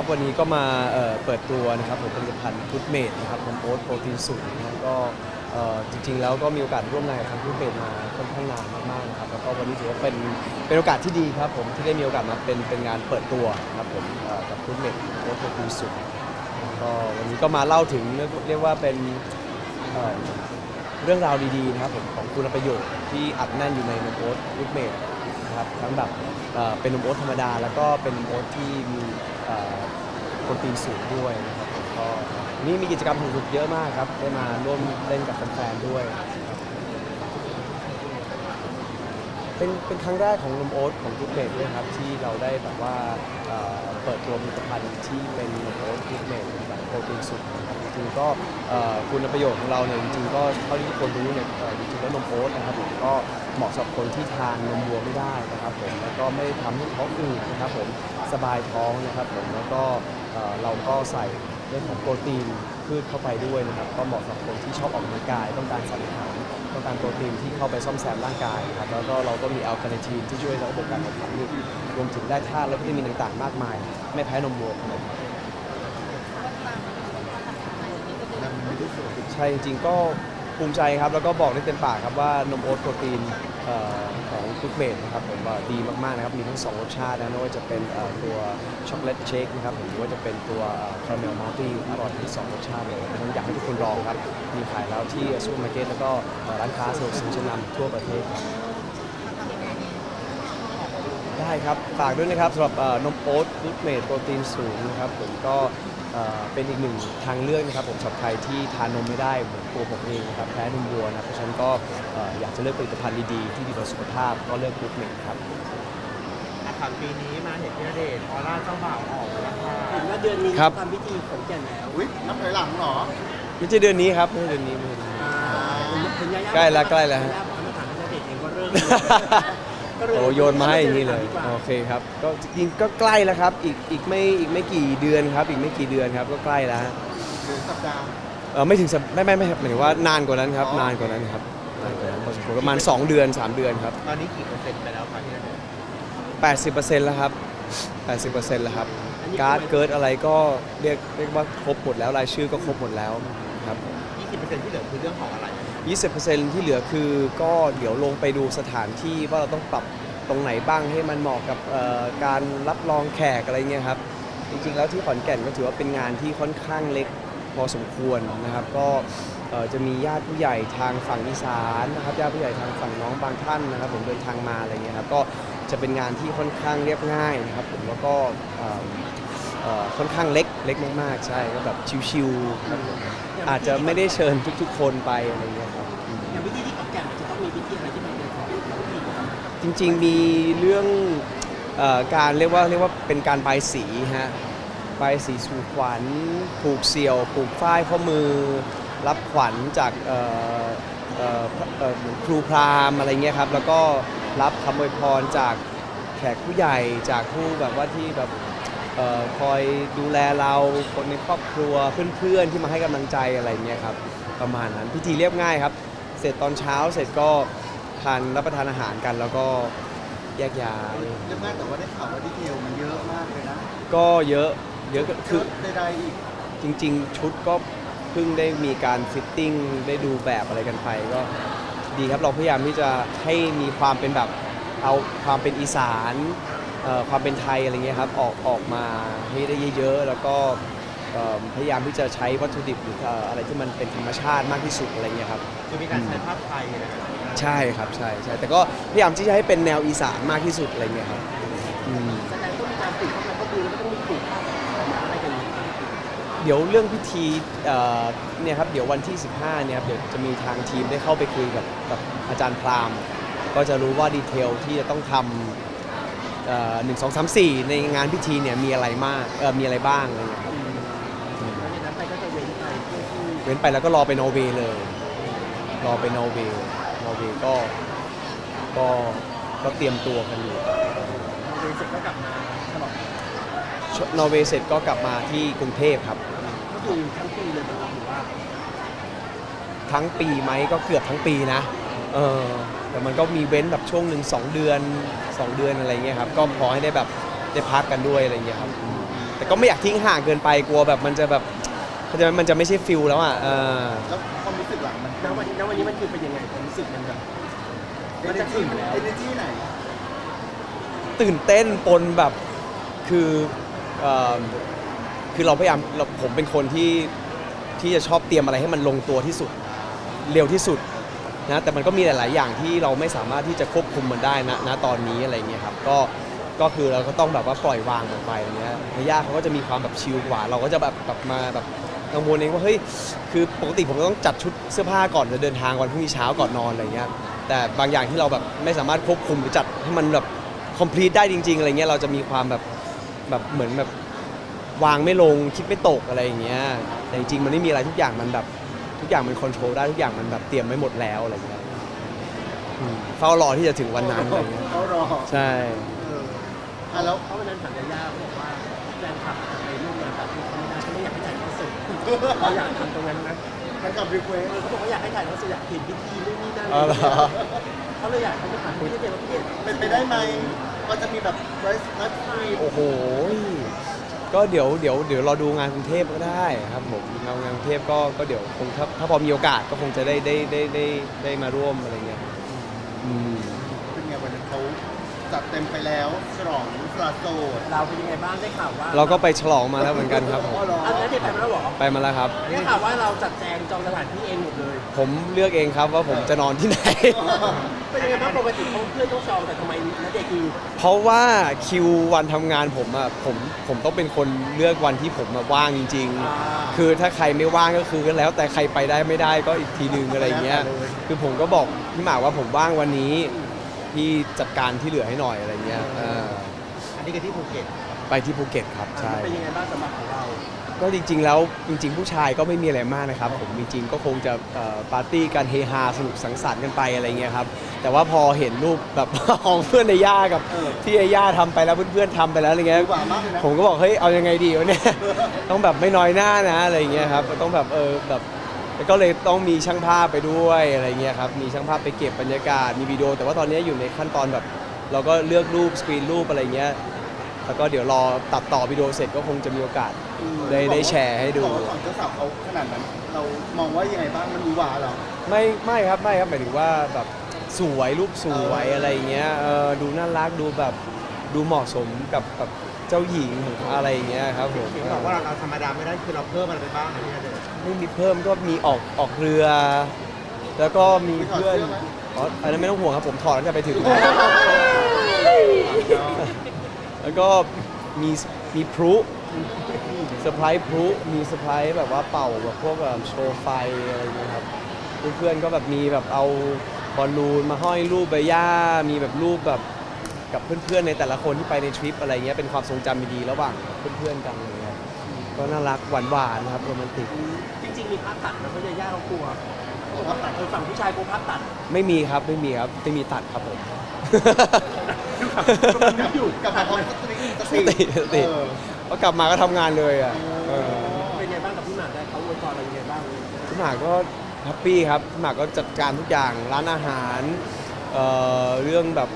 ครับวันนี้ก็มาเอ่อเปิดตัวนะครับผมผลิตภัณฑ์ฟูดเมดนะครับผมโอ๊ตโปรตีนสูงนะครับก็เอ่อจริงๆแล้วก็มีโอกาสร่วมงานกับทางฟูดเมดมาค่อนข้างนานมากๆนะครับแล้วก็วันนี้ถือว่าเป็นเป็นโอกาสที่ดีครับผมที่ได้มีโอกาสมาเป็นเป็นงานเปิดตัวนะครับผมเอ่อกับฟูดเมดโอ๊ตโปรตีนสูงก็วันนี้ก็มาเล่าถึงเรียกเรียกว่าเป็นเอ่อเรื่องราวดีๆนะครับผมของคุณประโยชน์ที่อัดแน่นอยู่ในนมโอ๊ตฟูดเมดนะครับทั้งแบบเอ่อเป็นนมโอ๊ตธรรมดา แล้วก็เป็นนมโอ๊ตที่มี คนตีนสูงด้วยนะครับผมก็นี่มีกิจกรรมสนุกๆเยอะมากครับ ได้มาร่วมเล่นกับแฟนๆด้วยครับเป็นเป็นครั้งแรกของนมโอ๊ตของทุกเบรด้วยครับ ที่เราได้แบบว่าเอ่อเปิดตัวผลิตภัณฑ์ที่เป็นนมโอ๊ตทุกเบรแบบโปรตีนสูง ริงๆก็คุณประโยชน์ของเราเนี่ยจริงๆก็เท่าที่ทุกคนรู้เนี่ยจริงๆแล้วนมโอ๊ตนะครับผมก็เหมาะสำหรับคนที่ทานนมวัวไม่ได้นะครับผมแล้วก็ไม่ได้ทำให้ท้องอืดนะครับผมสบายท้องนะครับผมแล้วก็เราก็ใส่เรื่องของโปรตีนพืชเข้าไปด้วยนะครับก็เหมาะสำหรับคนที่ชอบออกกำลังกายต้องการสารอาหารต้องการโปรตีนที่เข้าไปซ่อมแซมร่างกายครับแล้วก็เราก็มีแอลคาเนทีนที่ช่วยระบบการเผาผลาญรวมถึงได้ธาตุและวิตามินต่างๆ มากมาย ไม่แพ้นมวัวครับ ใช่จริงๆก็ภูมิใจครับ แล้วก็บอกได้เต็มปากครับว่านมโอ๊ตโปรตีนเอ่อของทุกเบรนะครับผมว่าดีมากๆนะครับ มีทั้งสองรสชาตินะไม่ว่าจะเป็นเอ่อตัวช็อกโกแลตเชคนะครับหรือว่าจะเป็นตัวคาราเมลมัลตี้อร่อยทั้งสองรสชาติเลยเพราะฉะนั้นอยากให้ทุกคนลองครับ มีขายแล้วที่ซูเปอร์มาร์เก็ตแล้วก็เอ่อร้านค้าสะดวกซื้อชั้นนำทั่วประเทศครับ ได้ครับ ฝากด้วยนะครับสำหรับเอ่อนมโอ๊ตฟูดเมดโปรตีนสูงนะครับ ผมก็ เอ่อเป็นอีกหนึ่งทางเลือกนะครับผมสำหรับใครที่ทานนมไม่ได้เหมือนตัวผมเองนะครับแพ้นมวัวนะเพราะฉะนั้นก็เอ่ออยากจะเลือกผลิตภัณฑ์ดีๆที่ดีต่อสุขภาพก็เลือกฟูดเมดครับ อาคารปีนี้มาเห็นพี่ณเดชน์ออร่าเจ้าบ่าวออกแล้วค่ะเห็นว่าเดือนนี้ครับ ทำพิธีขนแก่นแล้วอุ้ยนับถอยหลังเหรอไม่ใช่เดือนนี้ครับไม่ใช่เดือนนี้ไม่ใช่เดือนนี้ อ่าเห็นยาย่าใกล้แล้วใกล้แล้วฮะ ยาย่าบอกว่ามาถามพี่ณเดชน์เองก็เริ่มก็ โอ้โยนมาให้อย่างนี้เลยดีกว่าโอเคครับก็จริงๆก็ใกล้แล้วครับอีกอีกไม่อีกไม่กี่เดือนครับ อีกไม่กี่เดือนครับก็ใกล้แล้วฮะหรือสัปดาห์ เออไม่ถึงสัปไม่ไม่ไม่ครับหมายถึงว่านานกว่านั้นครับ อ๋อ นานกว่านั้นครับนานกว่านั้นพอสมควรประมาณ 2 เดือน 3 เดือนครับตอนนี้กี่เปอร์เซ็นต์ไปแล้วคะพี่ณเดชน์80%แล้วครับ80%แล้วครับการ์ดเกิดอะไรก็เรียกเรียกว่าครบหมดแล้วรายชื่อก็ครบหมดแล้วครับ ยี่สิบเปอร์เซ็นต์ที่เหลือคือเรื่องของอะไร 20%ที่เหลือคือก็เดี๋ยวลงไปดูสถานที่ว่าเราต้องปรับตรงไหนบ้างให้มันเหมาะกับการรับรองแขกอะไรเงี้ยครับ จริงๆ แล้วที่ขอนแก่นก็ถือว่าเป็นงานที่ค่อนข้างเล็กพอสมควรนะครับ ก็จะมีญาติผู้ใหญ่ทางฝั่งอีสานนะครับญาติผู้ใหญ่ทางฝั่งน้องบางท่านนะครับ ผมเดินทางมาอะไรเงี้ยครับก็จะเป็นงานที่ค่อนข้างเรียบง่ายนะครับผมแล้วก็ เอ่อเอ่อค่อนข้างเล็กเล็กมากๆ ใช่ก็แบบชิวๆครับผมอาจจะไม่ได้เชิญทุกๆ คนไปอะไรเงี้ยครับอืมอย่างพิธีที่ขอนแก่นมันจะต้องมีพิธีอะไรที่มันเป็นของพิธีก่อนจริงๆมีเรื่องเออการเรียกว่าเรียกว่าเป็นการใบายสีฮะใบายสีสู่ขวัญผูกเสี่ยวผูกฝ้ายข้อมือ รับขวัญจากเอ่อเอ่อเอ่อเหมือนครูพราหมณ์อะไรเงี้ยครับแล้วก็รับคำอวยพรจาก แขกผู้ใหญ่จากผู้แบบว่าที่แบบ เอ่อคอยดูแลเราคนในครอบครัวเพื่อนๆที่มาให้กำลังใจอะไรเงี้ยครับประมาณนั้นพิธีเรียบง่ายครับ เสร็จตอนเช้าเสร็จก็ทานรับประทานอาหารกัน แล้วก็แยกย้ายเรื่องแรกแต่ว่าได้ข่าวว่าดีเทลมันเยอะมากเลยนะก็เยอะเยอะก็คือใดๆอีกจริง ๆ ชุดก็เพิ่งได้มีการฟิตติ้งได้ดูแบบอะไรกันไปก็ดีครับเราพยายามที่จะให้มีความเป็นแบบเอาความเป็นอีสานเอ่อ ความเป็นไทยอะไรเงี้ยครับออกออกมาให้ได้เยอะๆ แล้วก็เอ่อพยายามที่จะใช้วัตถุดิบหรือเอ่ออะไรที่มันเป็นธรรมชาติมากที่สุดอะไรเงี้ยครับจะมีการใช้ภาพไทยนะครับใช่ครับใช่ใช่แต่ก็พยายามที่จะให้เป็นแนวอีสานมากที่สุดอะไรเงี้ยครับอืมแสดงต้องมีการปลูกเข้าไปก็คือแล้วก็ต้องมีปลูกข้าวหมาอะไรกันอย่างนี้เดี๋ยวเรื่องพิธีเอ่อเนี่ยครับเดี๋ยววันที่ 15เนี่ยครับเดี๋ยวจะมีทางทีมได้เข้าไปคุยกับกับอาจารย์พราหมณ์ก็จะรู้ว่าดีเทลที่จะต้องทำเอ่อ หนึ่งสองสามสี่ในงานพิธีเนี่ยมีอะไรมากเออมีอะไรบ้างอะไรเงี้ยครับแล้วในนั้นไปก็จะเว้นไปเพื่อที่เว้นไปแล้วก็รอไปนอร์เวย์เลย รอไปนอร์เวย์นอร์เวย์ก็ก็ก็เตรียมตัวกันอยู่เรียนเสร็จก็กลับมาตลอดนอร์เวย์เสร็จก็กลับมาที่กรุงเทพครับ ก็คือทั้งปีเลยเหรอหรือว่า ทั้งปีไหมก็เกือบทั้งปีนะ เออแต่มันก็มีเว้นแบบช่วงหนึ่งสองเดือนสองเดือนอะไรเงี้ยครับ ก็พอให้ได้แบบได้พักกันด้วยอะไรเงี้ยครับอืมแแต่ก็ไม่อยากทิ้งห่างเกินไปกลัวแบบมันจะแบบมันจะมันจะไม่ใช่ฟิลแล้วอะเออแล้วความรู้สึกหลังมันณวันนี้ณวันนี้มันคือเป็นยังไงความรู้สึกมันแบบเอมันเนจะจีถึงแล้วเอเนจีไหนตื่นเต้นปนแบบคือเอ่อคือเราพยายามเราผมเป็นคนที่ที่จะชอบเตรียมอะไรให้มันลงตัวที่สุด เร็วที่สุด นะแต่มันก็มีหลาย ๆ อย่างที่เราไม่สามารถที่จะควบคุมมันได้นะณตอนนี้อะไรเงี้ยครับก็ก็คือเราก็ต้องแบบว่าปล่อยวางมันไปอย่างเงี้ยพย่าเขาก็จะมีความแบบชิลกว่า เราก็จะแบบแบบมาแบบกังวลเองว่าเฮ้ยคือปกติผมก็ต้องจัดชุดเสื้อผ้าก่อนจะเดินทางวันพรุ่งนี้เช้าก่อนนอนอะไรเงี้ยแต่บางอย่างที่เราแบบไม่สามารถควบคุมหรือจัดให้มันแบบ complete ได้จริง ๆ อะไรเงี้ยเราจะมีความแบบแบบเหมือนแบบวางไม่ลงคิดไม่ตกอะไรอย่างเงี้ยแต่จริงๆมันไม่มีอะไรทุกอย่างมันแบบ ทุกอย่างมันคอนโทรลได้ทุกอย่างมันแบบเตรียมไว้หมดแล้วอะไรเงี้ยอืมเฝ้ารอที่จะถึงวันนั้นอะไรเงี้ยเขารอใช่ เอออะแล้วเพราะวันนั้นถามยาย่าเขาบอกว่าแฟนคลับไปร่วมงานแบบที่เขาไม่ได้เขาไม่อยากให้ถ่ายทอดสดเขาอยากทำตรงนั้นนะมันกับรีเควสเออเขาบอกว่าอยากให้ถ่ายทอดสดอยากเห็นพิธีนู่นนี่นั่นอ๋อเหรอ เขาเลยอยากเขาจะถามพี่เจมส์ว่าพี่เป็นไปได้ไหมว่าจะมีแบบไรส์นัดฟรีโอ้โห ก็เดี๋ยวเดี๋ยวเดี๋ยวเราดูงานกรุงเทพก็ได้ครับผมงานงานกรุงเทพก็ก็เดี๋ยวคงถ้าถ้าพอมีโอกาสก็คงจะได้ได้ได้ได้ได้มาร่วมอะไรเงี้ยอืม เป็นไงวันนั้นเขา จัดเต็มไปแล้วฉลองสละโสดเราเป็นยังไงบ้างได้ข่าวว่าเราก็ไปฉลองมาแล้วเหมือนกันครับผมอ๋อเหรออันนั้นเด็กไปมาแล้วเหรอไปมาแล้วครับ ได้ข่าวว่าเราจัดแจงจองสถานที่เองหมดเลย ผมเลือกเองครับว่าผมจะนอนที่ไหน เป็นยังไงบ้างปกติเขาเพื่อนต้องจองแต่ทำไมนัเด็กคือเพราะว่าคิววันทำงานผมอะผมผมต้องเป็นคนเลือกวันที่ผมอะว่างจริง อ่าๆ คือถ้าใครไม่ว่างก็คือก็แล้วแต่ใครไปได้ไม่ได้ก็อีกทีนึงอะไรเงี้ย คือผมก็บอกพี่หมากว่าผมว่างวันนี้ พี่จัดการที่เหลือให้หน่อยอะไรเงี้ยเอออันนี้คือที่ภูเก็ตไปที่ภูเก็ตครับใช่ เป็นยังไงบ้างสำหรับของเราก็จริง ๆ แล้วจริง ๆ ผู้ชายก็ไม่มีอะไรมากนะครับ ผมจริงๆก็คงจะเอ่อปาร์ตี้กันเฮฮาสนุกสังสรรค์กันไปอะไรเงี้ยครับแต่ว่าพอเห็นรูปแบบ ของเพื่อนในย่ากับเออที่ไอ้ย่าทำไปแล้วเพื่อนๆทำไปแล้วอะไรเงี้ย หวานมากเลยนะ ผมก็บอกเฮ้ยเอายังไงดีวะเนี่ย ต้องแบบไม่น้อยหน้านะอะไรเงี้ยครับต้องแบบเออแบบ แล้วก็เลยต้องมีช่างภาพไปด้วยอะไรเงี้ยครับมีช่างภาพไปเก็บบรรยากาศมีวิดีโอ แต่ว่าตอนนี้อยู่ในขั้นตอนแบบ เราก็เลือกรูปสกรีนรูปอะไรเงี้ยแล้วก็เดี๋ยวรอตัดต่อวิดีโอเสร็จก็คงจะมีโอกาสได้ได้แชร์ให้ดู บอกว่าก่อนเจ้าสาวเขาขนาดนั้น เรามองว่ายังไงบ้างมันหวือหวาเหรอ ไม่ไม่ครับไม่ครับหมายถึงว่าแบบสวยรูปสวยเออออะไรเงี้ยเออดูน่ารักดูแบบดูเหมาะสมกับกับเจ้าหญิงอะไรเงี้ยครับผม เห็นบอกว่าเราเราธรรมดาไม่ได้คือเราเพิ่มอะไรไปบ้างอันนี้เด็ก ไม่มีเพิ่มก็มีออกออกเรือ แล้วก็มีเพื่อนอ๋ออันนั้นไม่ต้องห่วงครับผมถอดแล้วจะไปถึง แล้วก็มีมีพลุเซอร์ไพรส์พลุมีเซอร์ไพรส์แบบว่าเป่าแบบพวกแบบโชว์ไฟอะไรอย่างเงี้ยครับเพื่อนๆก็แบบมีแบบเอาบอลลูนมาห้อยรูปใบหญ้า มีแบบรูปแบบกับเพื่อนๆในแต่ละคนที่ไปในทริปอะไรเงี้ยเป็นความทรงจำดีๆระหว่างเพื่อนๆกันอะไรเงี้ย ก็น่ารักหวานๆนะครับโรแมนติก จริงๆมีภาพตัดนะเพราะยาย่าเขากลัวภาพตัดเออฝั่งผู้ชายกลัวภาพตัดไม่มีครับไม่มีครับไม่มีตัดครับผม อยู่กลับมาพร้อมสติสสติสติ เออพอกลับมาก็ทำงานเลยอะเออเป็นไงบ้างกับพี่หมากได้เขาอวยพรอะไรยังไงบ้างพี่หมากก็แฮปปี้ครับพี่หมากก็จัดการทุกอย่างร้านอาหารเอ่อเรื่องแบบ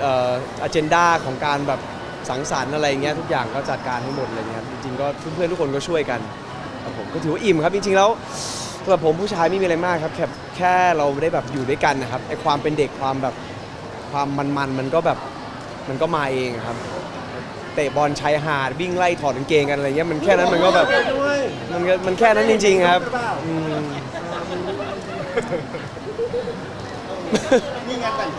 เอ่ออเจนดาของการแบบ สังสรรค์อะไรเงี้ยทุกอย่างก็จัดการให้หมดอะไรเงี้ยจริงๆก็เพื่อนๆทุกคนก็ช่วยกันครับผมก็ถือว่าอิ่มครับจริงๆแล้วสำหรับผมผู้ชายไม่มีอะไรมากครับแค่แค่เราได้แบบอยู่ด้วยกันนะครับไอความเป็นเด็กความแบบความมันๆมันก็แบบมันก็มาเองครับเตะบอลชายหาดวิ่งไล่ถอดกางเกงกันอะไรเงี้ยมันแค่นั้นมันก็แบบด้วยมันก็มันแค่นั้นจริง ๆ ครับอืม นี่งานแต่ง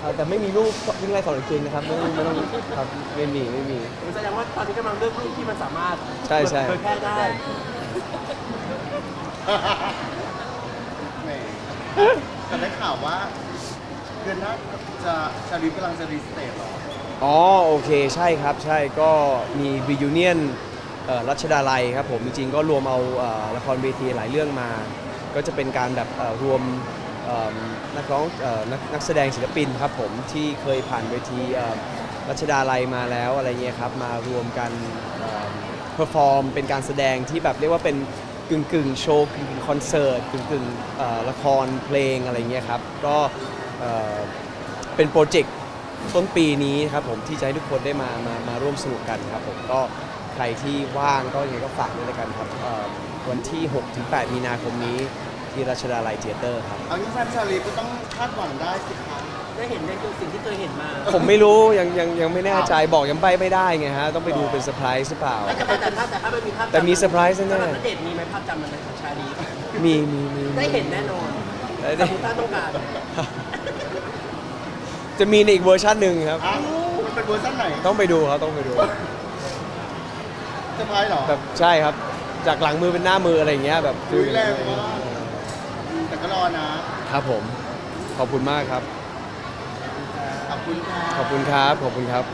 เอาแต่ไม่มีรูปวิ่งไล่ถอดกางเกงนะครับไม่ต้องไม่ต้องครับไม่มีไม่มี แสดงว่าตอนนี้กำลังเลือกรูปที่มันสามารถใช่ใช่ เผยแพร่ได้ แหมแต่ได้ข่าวว่าเดือนหน้าจะชาลีกำลังจะรีสเตทเหรออ๋อโอเคใช่ครับใช่ก็มี reunion เอ่อรัชดาลัยครับผมจริงๆก็รวมเอาเอ่อละครเวทีหลายเรื่องมา ก็จะเป็นการแบบเอ่อรวม เอิ่มนักร้องเอ่อนักนักแสดงศิลปินครับผมที่เคยผ่านเวทีเอ่อรัชดาลัยมาแล้วอะไรเงี้ยครับมารวมกันเพอร์ฟอร์มเป็นการแสดงที่แบบเรียกว่าเป็นกึ่งกึ่งๆโชว์กึ่งกึ่งคอนเสิร์ตกึ่งกึ่งเอ่อละครเพลงอะไรเงี้ยครับก็เอ่อเป็นโปรเจกต์ต้นปีนี้ครับผมที่จะให้ทุกคนได้มามามาร่วมสนุกกันครับผมก็ใครที่ว่างก็ยังไงก็ฝากด้วยล้วกันครับเอ่อวันที่ 6-8 มีนาคมนี้ ที่รัชดาลัยเทเตอร์ครับ เอางี้แฟนชาลีก็ต้องคาดหวังได้สิคะได้เห็นในตัวสิ่งที่เคยเห็นมาผมไม่รู้ยังยังยังไม่แน่ใจบอกยังใบไม่ได้ไงฮะ ต้องไปดูเป็นเซอร์ไพรส์หรือเปล่า แต่แต่ถ้าแต่ถ้าไม่มีภาพจำแต่มีเซอร์ไพรส์แน่ๆสำหรับณเดชน์มีไหมภาพจำมันของชาลีมีมีมีได้เห็นแน่นอนได้สได้มมติถ้าต้องการจะมีในอีกเวอร์ชันหนึ่งครับ อ้าวมันเป็นเวอร์ชันไหนต้องไปดูครับต้องไปดู เซอร์ไพรส์เหรอแบบใช่ครับ จากหลังมือเป็นหน้ามืออะไรอย่างเงี้ยแบบอุ๊ยแรงมาก แต่ก็รอนะ ครับผม ขอบคุณมากครับ ขอบคุณค่ะ ขอบคุณครับ ขอบคุณครับ